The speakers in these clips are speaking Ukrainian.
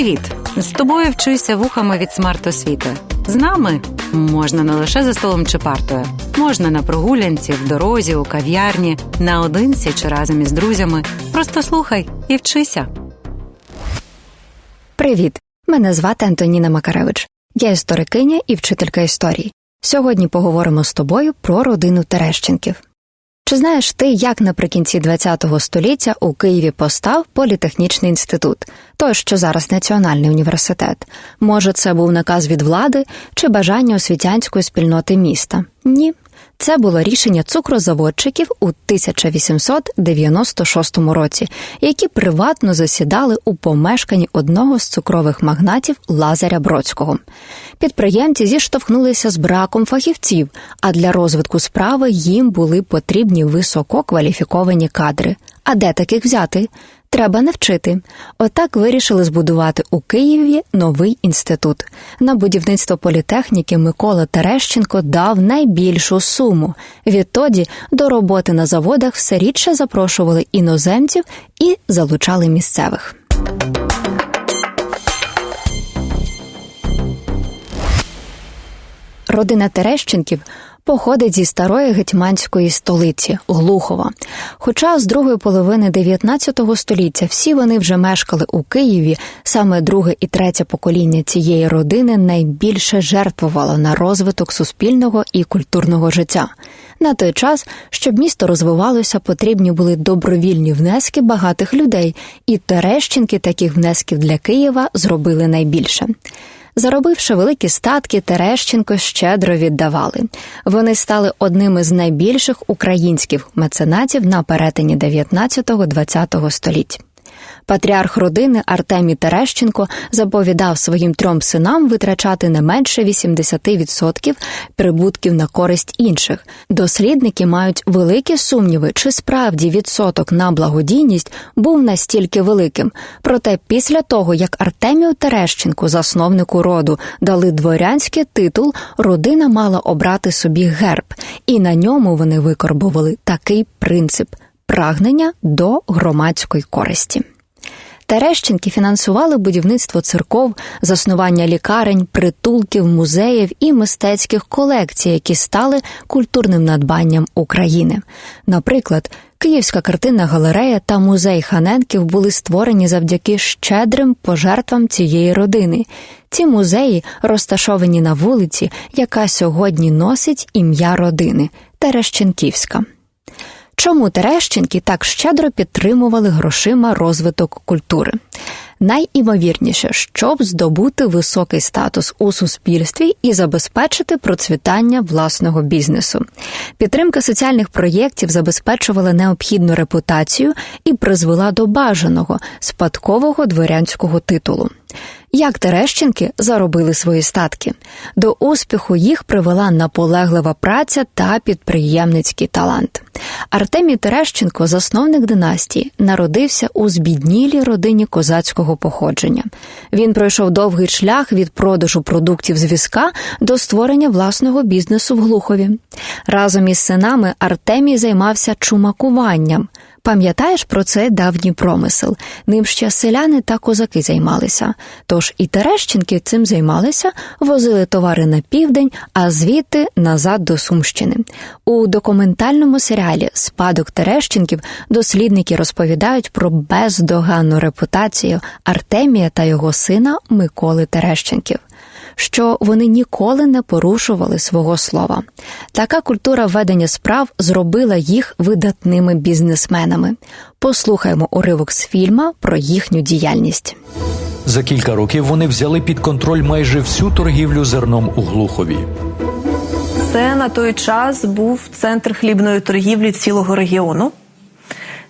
Привіт! З тобою вчуся вухами від смарт-освіти. З нами можна не лише за столом чи партою, можна на прогулянці, в дорозі, у кав'ярні, наодинці чи разом із друзями. Просто слухай і вчися. Привіт! Мене звати Антоніна Макаревич. Я історикиня і вчителька історії. Сьогодні поговоримо з тобою про родину Терещенків. Чи знаєш ти, як наприкінці ХХ століття у Києві постав політехнічний інститут, той, що зараз Національний університет? Може, це був наказ від влади чи бажання освітянської спільноти міста? Ні. Це було рішення цукрозаводчиків у 1896 році, які приватно засідали у помешканні одного з цукрових магнатів Лазаря Бродського. Підприємці зіштовхнулися з браком фахівців, а для розвитку справи їм були потрібні висококваліфіковані кадри. А де таких взяти? Треба навчити. Отак вирішили збудувати у Києві новий інститут. На будівництво політехніки Микола Терещенко дав найбільшу суму. Відтоді до роботи на заводах все рідше запрошували іноземців і залучали місцевих. Родина Терещенків походить зі старої гетьманської столиці Глухова. Хоча з другої половини 19 століття всі вони вже мешкали у Києві, саме друге і третє покоління цієї родини найбільше жертвувало на розвиток суспільного і культурного життя. На той час, щоб місто розвивалося, потрібні були добровільні внески багатих людей, і Терещенки таких внесків для Києва зробили найбільше. Заробивши великі статки, Терещенко щедро віддавали. Вони стали одним із найбільших українських меценатів на перетині 19-20 століть. Патріарх родини Артемій Терещенко заповідав своїм трьом синам витрачати не менше 80% прибутків на користь інших. Дослідники мають великі сумніви, чи справді відсоток на благодійність був настільки великим. Проте після того, як Артемію Терещенку, засновнику роду, дали дворянський титул, родина мала обрати собі герб, і на ньому вони викорбували такий принцип прагнення до громадської користі. Терещенки фінансували будівництво церков, заснування лікарень, притулків, музеїв і мистецьких колекцій, які стали культурним надбанням України. Наприклад, Київська картинна галерея та музей Ханенків були створені завдяки щедрим пожертвам цієї родини. Ці музеї розташовані на вулиці, яка сьогодні носить ім'я родини Терещенківська. Чому Терещенки так щедро підтримували грошима розвиток культури? Найімовірніше, щоб здобути високий статус у суспільстві і забезпечити процвітання власного бізнесу. Підтримка соціальних проєктів забезпечувала необхідну репутацію і призвела до бажаного спадкового дворянського титулу. Як Терещенки заробили свої статки? До успіху їх привела наполеглива праця та підприємницький талант. Артемій Терещенко, засновник династії, народився у збіднілій родині козацького походження. Він пройшов довгий шлях від продажу продуктів з візка до створення власного бізнесу в Глухові. Разом із синами Артемій займався чумакуванням. Пам'ятаєш про цей давній промисел? Ним ще селяни та козаки займалися. Тож і Терещенки цим займалися, возили товари на південь, а звідти назад до Сумщини. У документальному серіалі Спадок Терещенків дослідники розповідають про бездоганну репутацію Артемія та його сина Миколи Терещенків що вони ніколи не порушували свого слова. Така культура ведення справ зробила їх видатними бізнесменами. Послухаймо уривок з фільма про їхню діяльність. За кілька років вони взяли під контроль майже всю торгівлю зерном у Глухові. Це на той час був центр хлібної торгівлі цілого регіону.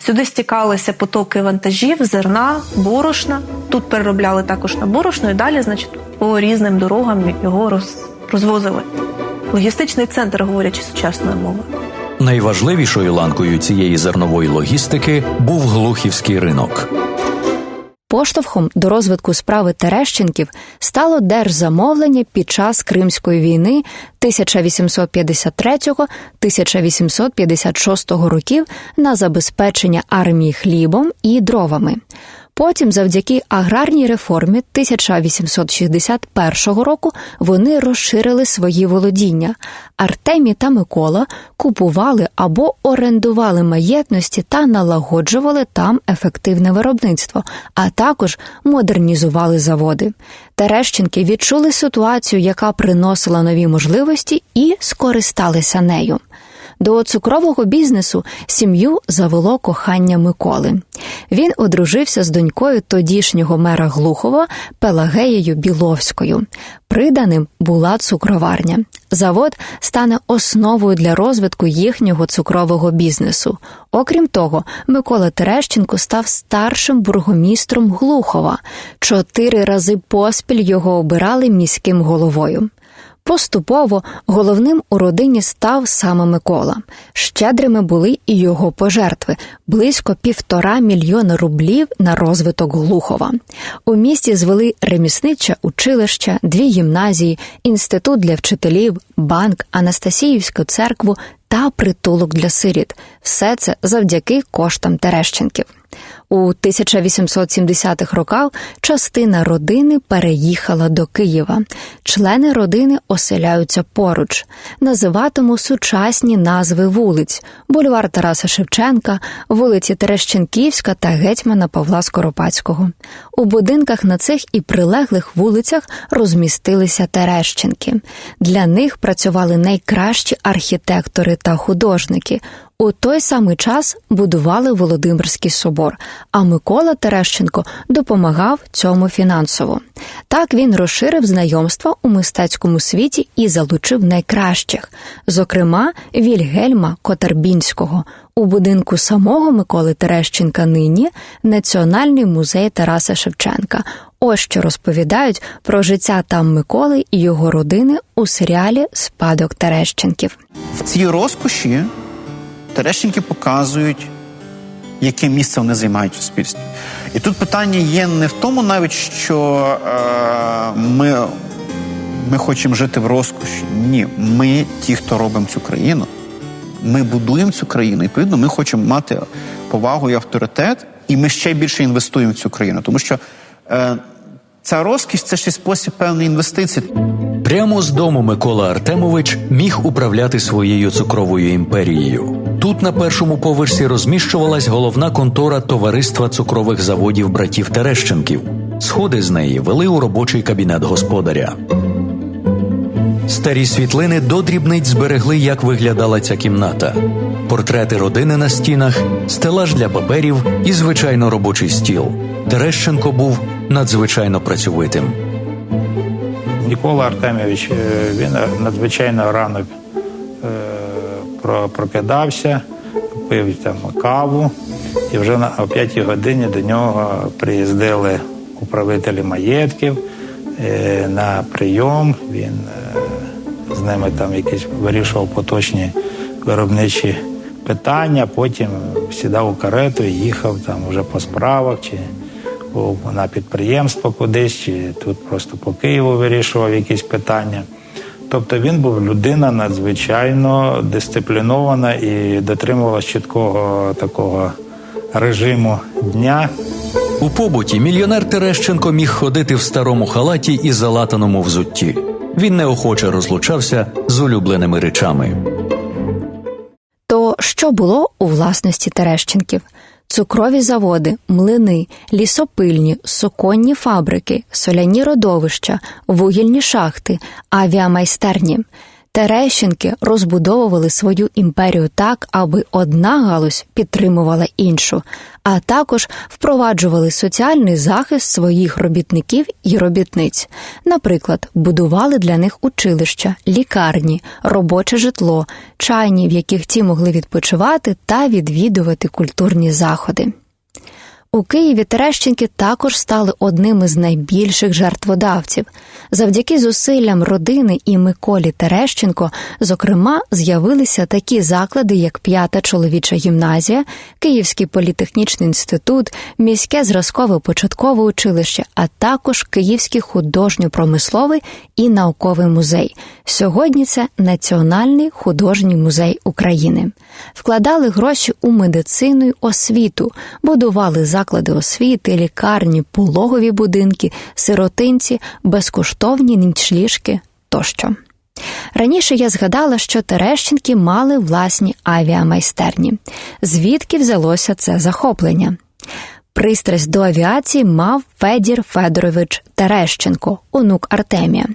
Сюди стікалися потоки вантажів, зерна, борошна. Тут переробляли також на борошно і далі, значить, по різним дорогам його роз, розвозили. Логістичний центр, говорячи сучасною мовою. Найважливішою ланкою цієї зернової логістики був глухівський ринок. Поштовхом до розвитку справи Терещенків стало держзамовлення під час Кримської війни 1853-1856 років на забезпечення армії хлібом і дровами. Потім, завдяки аграрній реформі 1861 року, вони розширили свої володіння. Артемій та Микола купували або орендували маєтності та налагоджували там ефективне виробництво, а також модернізували заводи. Терещенки відчули ситуацію, яка приносила нові можливості, і скористалися нею. До цукрового бізнесу сім'ю завело кохання Миколи. Він одружився з донькою тодішнього мера Глухова Пелагеєю Біловською. Приданим була цукроварня. Завод стане основою для розвитку їхнього цукрового бізнесу. Окрім того, Микола Терещенко став старшим бургомістром Глухова. Чотири рази поспіль його обирали міським головою. Поступово головним у родині став саме Микола. Щедрими були і його пожертви близько півтора мільйона рублів на розвиток Глухова. У місті звели ремісниче училище, дві гімназії, інститут для вчителів, банк, Анастасіївську церкву та притулок для сиріт. Все це завдяки коштам Терещенків. У 1870-х роках частина родини переїхала до Києва. Члени родини оселяються поруч. Називатиму сучасні назви вулиць: бульвар Тараса Шевченка, вулиці Терещенківська та гетьмана Павла Скоропадського. У будинках на цих і прилеглих вулицях розмістилися Терещенки. Для них працювали найкращі архітектори та художники. У той самий час будували Володимирський собор, а Микола Терещенко допомагав цьому фінансово. Так він розширив знайомства у мистецькому світі і залучив найкращих, зокрема Вільгельма Котарбінського. У будинку самого Миколи Терещенка нині Національний музей Тараса Шевченка. Ось що розповідають про життя там Миколи і його родини у серіалі Спадок Терещенків. В цій розкоші Терещенки показують, яке місце вони займають в суспільстві. І тут питання є не в тому, навіть що е, ми, ми хочемо жити в розкоші. Ні, ми, ті, хто робимо цю країну, ми будуємо цю країну. І, відповідно, ми хочемо мати повагу і авторитет, і ми ще більше інвестуємо в цю країну. Тому що е, ця розкіш це ще спосіб певної інвестиції. Прямо з дому Микола Артемович міг управляти своєю цукровою імперією. Тут на першому поверсі розміщувалась головна контора товариства цукрових заводів братів Терещенків. Сходи з неї вели у робочий кабінет господаря. Старі світлини до дрібниць зберегли, як виглядала ця кімната. Портрети родини на стінах, стелаж для паперів і, звичайно, робочий стіл. Терещенко був надзвичайно працьовитим. Нікола Артемович, е, він надзвичайно рано е, прокидався, пив там каву, і вже о 5 годині до нього приїздили управителі маєтків е, на прийом. Він е, з ними там якісь вирішував поточні виробничі питання, потім сідав у карету і їхав там вже по справах чи на підприємство кудись, чи тут просто по Києву вирішував якісь питання. Тобто він був людина надзвичайно дисциплінована і дотримувалась чіткого такого режиму дня. У побуті мільйонер Терещенко міг ходити в старому халаті і залатаному взутті. Він неохоче розлучався з улюбленими речами. То що було у власності Терещенків? Цукрові заводи, млини, лісопильні, суконні фабрики, соляні родовища, вугільні шахти, авіамайстерні. Терещенки розбудовували свою імперію так, аби одна галузь підтримувала іншу, а також впроваджували соціальний захист своїх робітників і робітниць. Наприклад, будували для них училища, лікарні, робоче житло, чайні, в яких ті могли відпочивати та відвідувати культурні заходи. У Києві Терещенки також стали одним із найбільших жертводавців. Завдяки зусиллям родини і Миколі Терещенко, зокрема, з'явилися такі заклади, як П'ята чоловіча гімназія, Київський політехнічний інститут, міське зразкове початкове училище, а також Київський художньо-промисловий і науковий музей. Сьогодні це Національний художній музей України. Вкладали гроші у медицину й освіту, будували заклади заклади освіти, лікарні, пологові будинки, сиротинці, безкоштовні нічліжки тощо. Раніше я згадала, що Терещенки мали власні авіамайстерні. Звідки взялося це захоплення? Пристрасть до авіації мав Федір Федорович Терещенко, онук Артемія.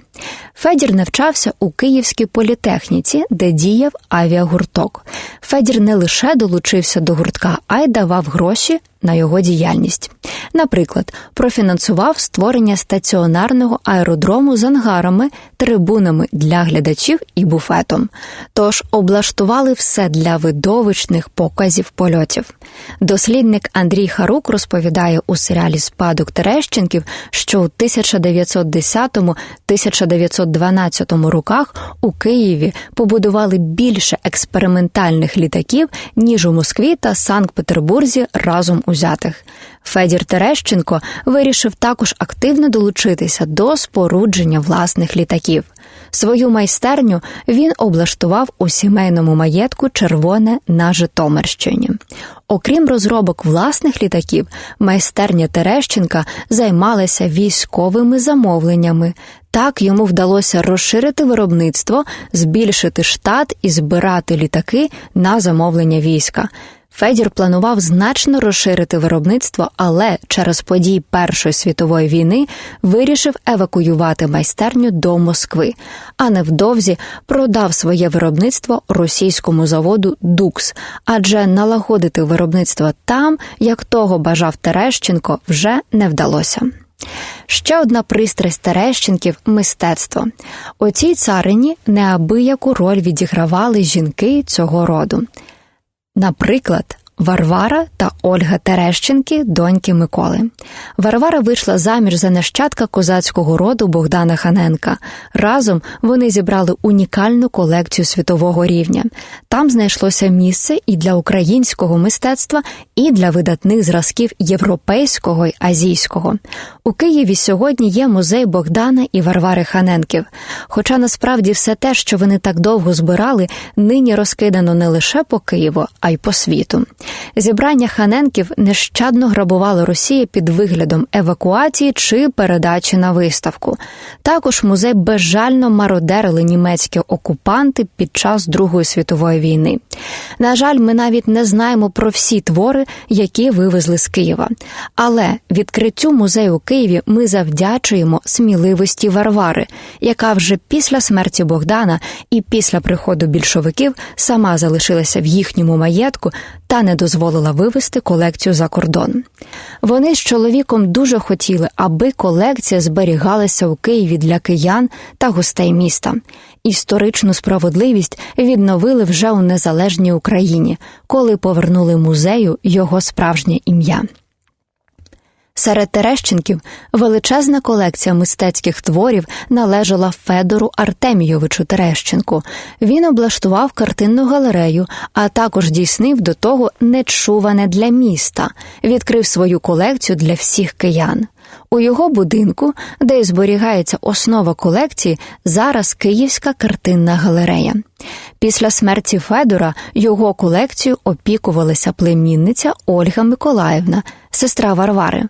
Федір навчався у Київській політехніці, де діяв авіагурток. Федір не лише долучився до гуртка, а й давав гроші на його діяльність. Наприклад, профінансував створення стаціонарного аеродрому з ангарами, трибунами для глядачів і буфетом. Тож облаштували все для видовищних показів польотів. Дослідник Андрій Харук розповідає у серіалі Спадок Терещенків, що у 1910-1912 роках у Києві побудували більше експериментальних літаків, ніж у Москві та Санкт-Петербурзі разом узятих. Федір Терещенко вирішив також активно долучитися до спорудження власних літаків. Свою майстерню він облаштував у сімейному маєтку Червоне на Житомирщині. Окрім розробок власних літаків, майстерня Терещенка займалася військовими замовленнями. Так йому вдалося розширити виробництво, збільшити штат і збирати літаки на замовлення війська. Федір планував значно розширити виробництво, але через події Першої світової війни вирішив евакуювати майстерню до Москви, а невдовзі продав своє виробництво російському заводу Дукс, адже налагодити виробництво там, як того бажав Терещенко, вже не вдалося. Ще одна пристрасть Терещенків мистецтво. У цій царині неабияку роль відігравали жінки цього роду. Наприклад, Варвара та Ольга Терещенки, доньки Миколи. Варвара вийшла заміж за нащадка козацького роду Богдана Ханенка. Разом вони зібрали унікальну колекцію світового рівня. Там знайшлося місце і для українського мистецтва, і для видатних зразків європейського й азійського. У Києві сьогодні є музей Богдана і Варвари Ханенків. Хоча насправді все те, що вони так довго збирали, нині розкидано не лише по Києву, а й по світу. Зібрання ханенків нещадно грабувала Росія під виглядом евакуації чи передачі на виставку. Також музей безжально мародерили німецькі окупанти під час Другої світової війни. На жаль, ми навіть не знаємо про всі твори, які вивезли з Києва. Але відкриттю музею у Києві ми завдячуємо сміливості Варвари, яка вже після смерті Богдана і після приходу більшовиків сама залишилася в їхньому маєтку та не дозволила вивести колекцію за кордон. Вони з чоловіком дуже хотіли, аби колекція зберігалася у Києві для киян та гостей міста. Історичну справедливість відновили вже у незалежній Україні, коли повернули музею його справжнє ім'я. Серед Терещенків величезна колекція мистецьких творів належала Федору Артемійовичу Терещенку. Він облаштував картинну галерею, а також дійснив до того нечуване для міста, відкрив свою колекцію для всіх киян. У його будинку, де й зберігається основа колекції, зараз Київська картинна галерея. Після смерті Федора його колекцію опікувалася племінниця Ольга Миколаївна, сестра Варвари.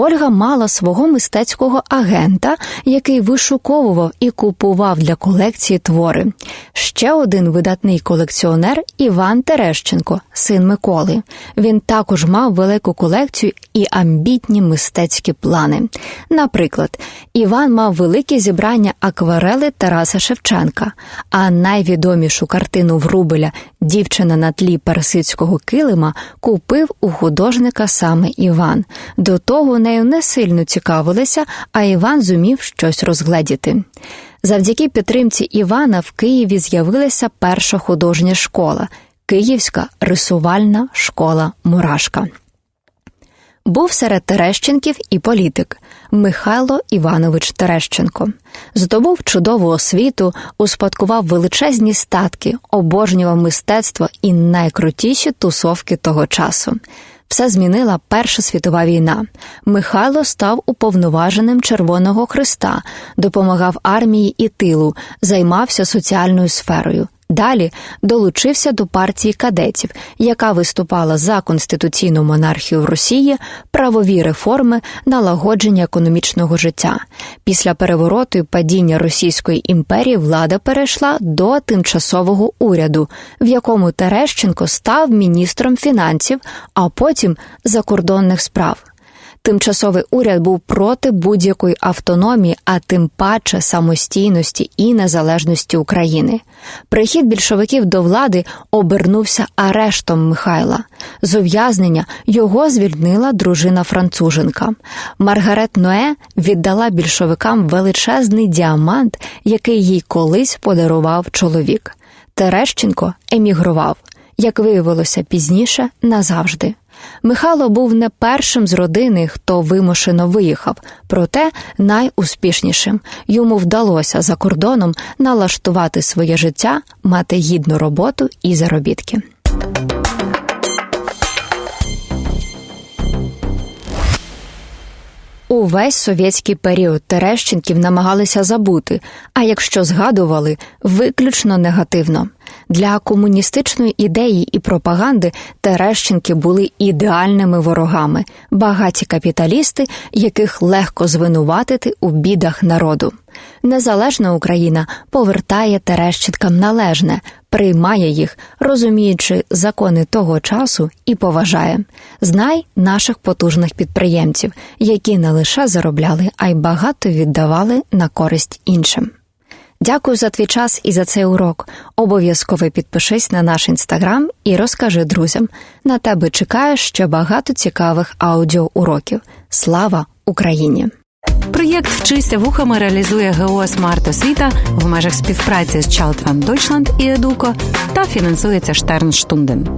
Ольга мала свого мистецького агента, який вишуковував і купував для колекції твори. Ще один видатний колекціонер Іван Терещенко, син Миколи. Він також мав велику колекцію і амбітні мистецькі плани. Наприклад, Іван мав велике зібрання акварели Тараса Шевченка, а найвідомішу картину Врубеля Дівчина на тлі персидського килима купив у художника саме Іван. До того нею не сильно цікавилися, а Іван зумів щось розгледіти. Завдяки підтримці Івана в Києві з'явилася перша художня школа Київська рисувальна школа Мурашка. Був серед Терещенків і політик Михайло Іванович Терещенко. Здобув чудову освіту, успадкував величезні статки, обожнював мистецтво і найкрутіші тусовки того часу. Все змінила Перша світова війна. Михайло став уповноваженим Червоного Христа, допомагав армії і тилу, займався соціальною сферою. Далі долучився до партії кадетів, яка виступала за конституційну монархію в Росії, правові реформи, налагодження економічного життя. Після перевороту і падіння Російської імперії влада перейшла до тимчасового уряду, в якому Терещенко став міністром фінансів, а потім закордонних справ. Тимчасовий уряд був проти будь-якої автономії, а тим паче самостійності і незалежності України. Прихід більшовиків до влади обернувся арештом Михайла. З ув'язнення його звільнила дружина француженка. Маргарет Ное віддала більшовикам величезний діамант, який їй колись подарував чоловік. Терещенко емігрував. Як виявилося пізніше, назавжди. Михайло був не першим з родини, хто вимушено виїхав, проте найуспішнішим. Йому вдалося за кордоном налаштувати своє життя, мати гідну роботу і заробітки. Увесь совєтський період Терещенків намагалися забути, а якщо згадували, виключно негативно. Для комуністичної ідеї і пропаганди Терещенки були ідеальними ворогами, багаті капіталісти, яких легко звинуватити у бідах народу. Незалежна Україна повертає Терещенкам належне, приймає їх, розуміючи закони того часу, і поважає. Знай наших потужних підприємців, які не лише заробляли, а й багато віддавали на користь іншим. Дякую за твій час і за цей урок. Обов'язково підпишись на наш інстаграм і розкажи друзям. На тебе чекає ще багато цікавих аудіоуроків. Слава Україні! Проєкт Вчися вухами реалізує ГО «Смарт Освіта в межах співпраці з Child Deutschland і Едуко та фінансується Штернштунден.